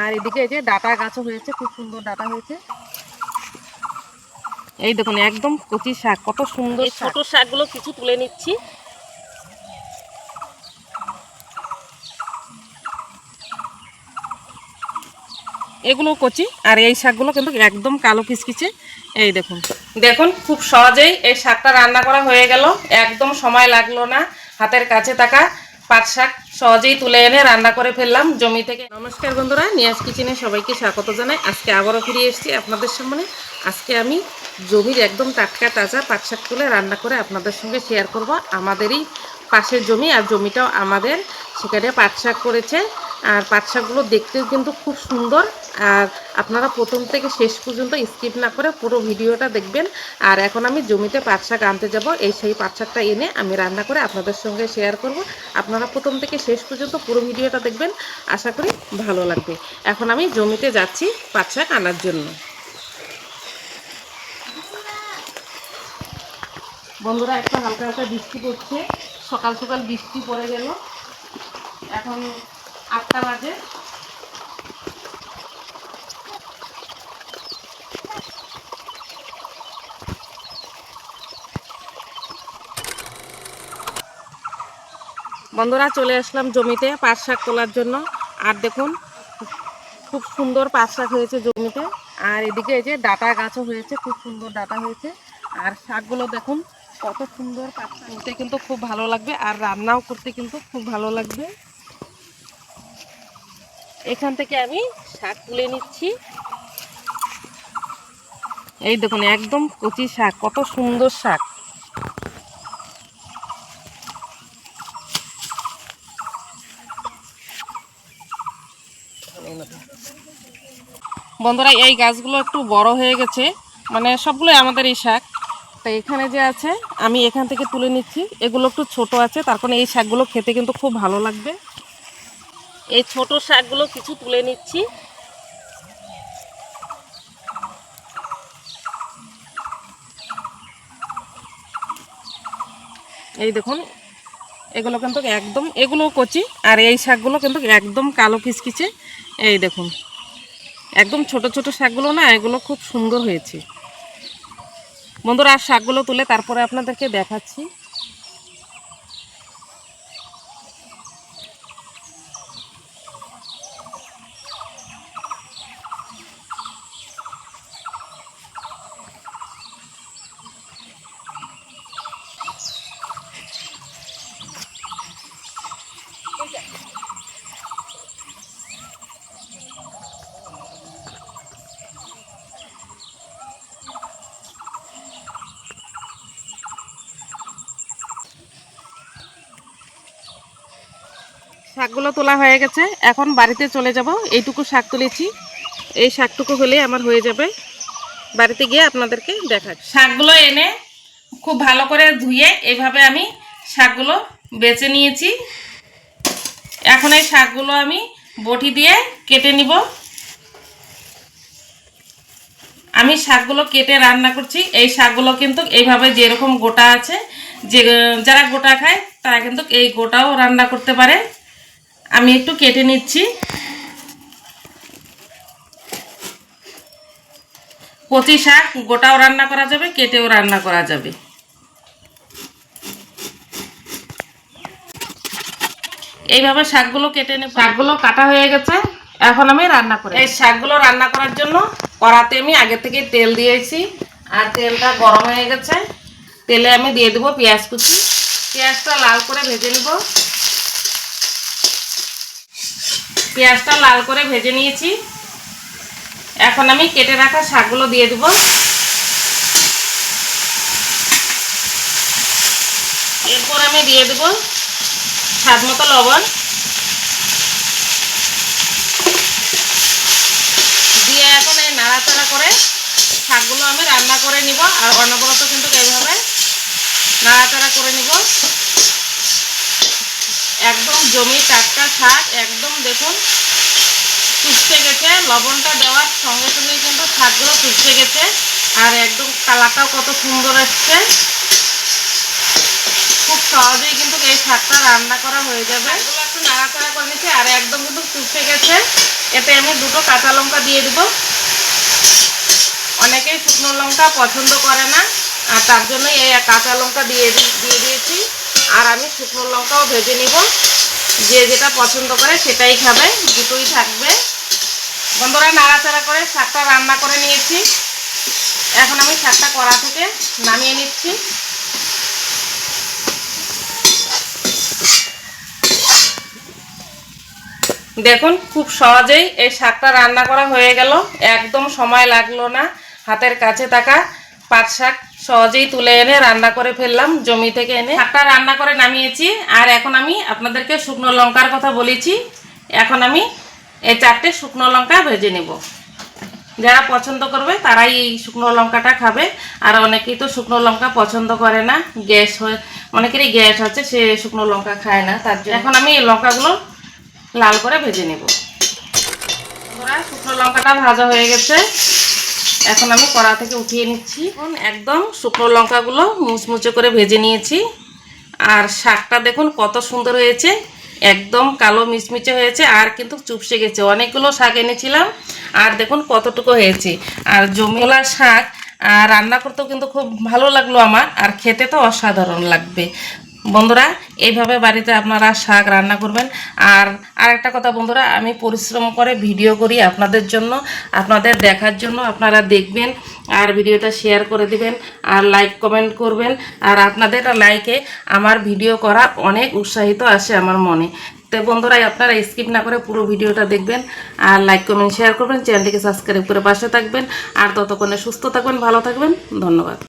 আর এদিকে এই যে ডাটা গাছও হয়েছে খুব সুন্দর ডাটা হয়েছে। এই দেখুন একদম কচি শাক কত সুন্দর ছোট শাকগুলো কিছু তুলে নিচ্ছি। এগুলো কচি আর এই শাকগুলো কিন্তু একদম কালো কিচকিচে। এই দেখুন। দেখুন খুব সহজেই এই শাকটা রান্না করা হয়ে গেল। একদম সময় লাগল না হাতের কাছে থাকা। পাট শাক সহজেই তুলে এনে রান্না করে ফেললাম জমি থেকে। নমস্কার বন্ধুরা, নিয়াজ কিচেনে সবাইকে স্বাগত জানাই। আজকে আবারও ফিরে এসেছি আপনাদের সামনে। আজকে আমি জমির একদম টাটকা তাজা পাট শাক তুলে রান্না করে আপনাদের সঙ্গে শেয়ার করব। আমাদেরই পাশের জমি আর জমিটাও আমাদের। সেখানে পাট শাক করেছে আর পাট শাকগুলো দেখতেও কিন্তু খুব সুন্দর। আর আপনারা প্রথম থেকে শেষ পর্যন্ত স্কিপ না করে পুরো ভিডিওটা দেখবেন। আর এখন আমি জমিতে পাট শাক আনতে যাব। এই সেই পাট শাকটা এনে আমি রান্না করে আপনাদের সঙ্গে শেয়ার করব। আপনারা প্রথম থেকে শেষ পর্যন্ত পুরো ভিডিওটা দেখবেন। আশা করি ভালো লাগবে। এখন আমি জমিতে যাচ্ছি পাট শাক আনার জন্য। বন্ধুরা একটা হালকা হালকা বৃষ্টি পড়ছে। সকাল সকাল বৃষ্টি পড়ে গেল। এখন আটটা বাজে। বন্ধুরা, চলে আসলাম জমিতে পাট শাক তোলার জন্য। আর দেখুন, খুব সুন্দর পাট শাক হয়েছে জমিতে। আর এদিকে এই যে ডাটা গাছও হয়েছে, খুব সুন্দর ডাটা হয়েছে। আর শাকগুলো দেখুন, কত সুন্দর পাট শাক। কিন্তু খুব ভালো লাগবে, আর রান্নাও করতে কিন্তু খুব ভালো লাগবে। এখান থেকে আমি শাক তুলে নিচ্ছি। এই দেখুন, একদম কচি শাক, কত সুন্দর শাক। বন্ধুরা, এই গাছগুলো একটু বড় হয়ে গেছে মানে সবগুলোই আমাদের এই শাক। তো এখানে যে আছে, আমি এখান থেকে তুলে নিচ্ছি। এগুলো একটু ছোট আছে তারপরে এই শাকগুলো খেতে কিন্তু খুব ভালো লাগবে। এই ছোট শাকগুলো কিছু তুলে নিচ্ছি। এই দেখুন, এগুলো কিন্তু একদম, এগুলো কচি, আর এই শাকগুলো কিন্তু একদম কালো কিচকিচে এই দেখুন, একদম ছোট ছোট শাকগুলো না, এগুলো খুব সুন্দর হয়েছে। বন্ধুরা, আর শাকগুলো তুলে তারপরে আপনাদেরকে দেখাচ্ছি। শাকগুলো তোলা হয়ে গেছে। এখন বাড়িতে চলে যাব। এইটুকু শাক তুলেছি। এই শাকটুকু হলে আমার হয়ে যাবে। বাড়িতে গিয়ে আপনাদেরকে দেখা শাকগুলো এনে খুব ভালো করে ধুয়ে এইভাবে আমি শাকগুলো বেছে নিয়েছি। এখন এই শাকগুলো আমি বটি দিয়ে কেটে নিব। আমি শাকগুলো কেটে রান্না করছি। এই শাকগুলো কিন্তু এইভাবে যেরকম গোটা আছে, যে যারা গোটা খায়, তারা কিন্তু এই গোটাও রান্না করতে পারে। আমি একটু কেটে নিচ্ছি। কচি শাক গোটাও রান্না করা যাবে কেটেও রান্না করা যাবে। এইভাবে শাকগুলো কেটে নেব। শাকগুলো কাটা হয়ে গেছে এখন আমি রান্না করি এই শাকগুলো রান্না করার জন্য কড়াতে আমি আগে থেকে তেল দিয়েছি আর তেলটা গরম হয়ে গেছে। তেলে আমি দিয়ে দেবো পেঁয়াজ কুচি। পেঁয়াজটা লাল করে ভেজে নেব। পেঁয়াজটা লাল করে ভেজে নিয়েছি। এখন আমি কেটে রাখা শাকগুলো দিয়ে দেবো। এরপর আমি দিয়ে দেবো স্বাদ মতো লবণ। দিয়ে এখন এই নাড়াচাড়া করে শাকগুলো আমি রান্না করে নিব। আর অনবরত কিন্তু এইভাবে নাড়াচাড়া করে নিব। একদম জমি টাটকা শাক। দেখুন চুষতে গেছে, লবণটা দেওয়ার সঙ্গে সঙ্গে কিন্তু শাকগুলো চুষতে গেছে, আর একদম কালারটাও কত সুন্দর এসছে। খুব সহজেই কিন্তু এই শাকটা রান্না করা হয়ে যাবে। এগুলো একটু নাড়াচাড়া করে নিচ্ছে, আর একদম কিন্তু চুষে গেছে। এতে আমি দুটো কাঁচা লঙ্কা দিয়ে দেবো। অনেকেই শুকনো লঙ্কা পছন্দ করে না, আর তার জন্য এই কাঁচা লঙ্কা দিয়ে দিয়ে দিয়েছি। আর আমি শুকনো লঙ্কাও ভেজে নিব। যে যেটা পছন্দ করে সেটাই খাবে, দুটোই থাকবে। বন্ধুরা নাড়াচাড়া করে শাকটা রান্না করে নিয়েছি। এখন আমি শাকটা কড়া থেকে নামিয়ে নিচ্ছি। দেখুন, খুব সহজেই এই শাকটা রান্না করা হয়ে গেল। একদম সময় লাগল না হাতের কাছে থাকা পাট শাক। সহজেই তুলে এনে রান্না করে ফেললাম জমি থেকে এনে। শাকটা রান্না করে নামিয়েছি আর এখন আমি আপনাদেরকে শুকনো লঙ্কার কথা বলেছি। এখন আমি এই চারটে শুকনো লঙ্কা ভেজে নেব। যারা পছন্দ করবে তারাই এই শুকনো লঙ্কাটা খাবে। আর অনেকেই তো শুকনো লঙ্কা পছন্দ করে না গ্যাস হয়ে অনেকেরই গ্যাস আছে সে শুকনো লঙ্কা খায় না। তার জন্য। এখন আমি এই লঙ্কাগুলো লাল করে ভেজে নেব। শুকনো লঙ্কাটা ভাজা হয়ে গেছে। এখন আমি কড়া থেকে উঠিয়ে নিচ্ছি। এখন একদম শুকনো লঙ্কাগুলো মুচমুচে করে ভেজে নিয়েছি। আর শাকটা দেখুন কত সুন্দর হয়েছে, একদম কালো মিচমিচে হয়েছে, আর কিন্তু চুপসে গেছে। অনেকগুলো শাক এনেছিলাম, আর দেখুন কতটুকু হয়েছে। আর জমিলা শাক, আর রান্না করতেও কিন্তু খুব ভালো লাগল আমার, আর খেতে তো অসাধারণ লাগবে। বন্ধুরা, এইভাবে বাড়িতে আপনারা শাক রান্না করবেন। আর আরেকটা কথা বন্ধুরা, আমি পরিশ্রম করে ভিডিও করি আপনাদের জন্য, আপনাদের দেখার জন্য আপনারা দেখবেন আর ভিডিওটা শেয়ার করে দিবেন আর লাইক কমেন্ট করবেন। আর আপনাদের লাইকে আমার ভিডিও করা অনেক উৎসাহিত আসে আমার মনে। তো বন্ধুরা আপনারা স্কিপ না করে পুরো ভিডিওটা দেখবেন আর লাইক কমেন্ট শেয়ার করবেন। চ্যানেলটিকে সাবস্ক্রাইব করে পাশে থাকবেন। আর ততক্ষণে সুস্থ থাকবেন, ভালো থাকবেন। ধন্যবাদ।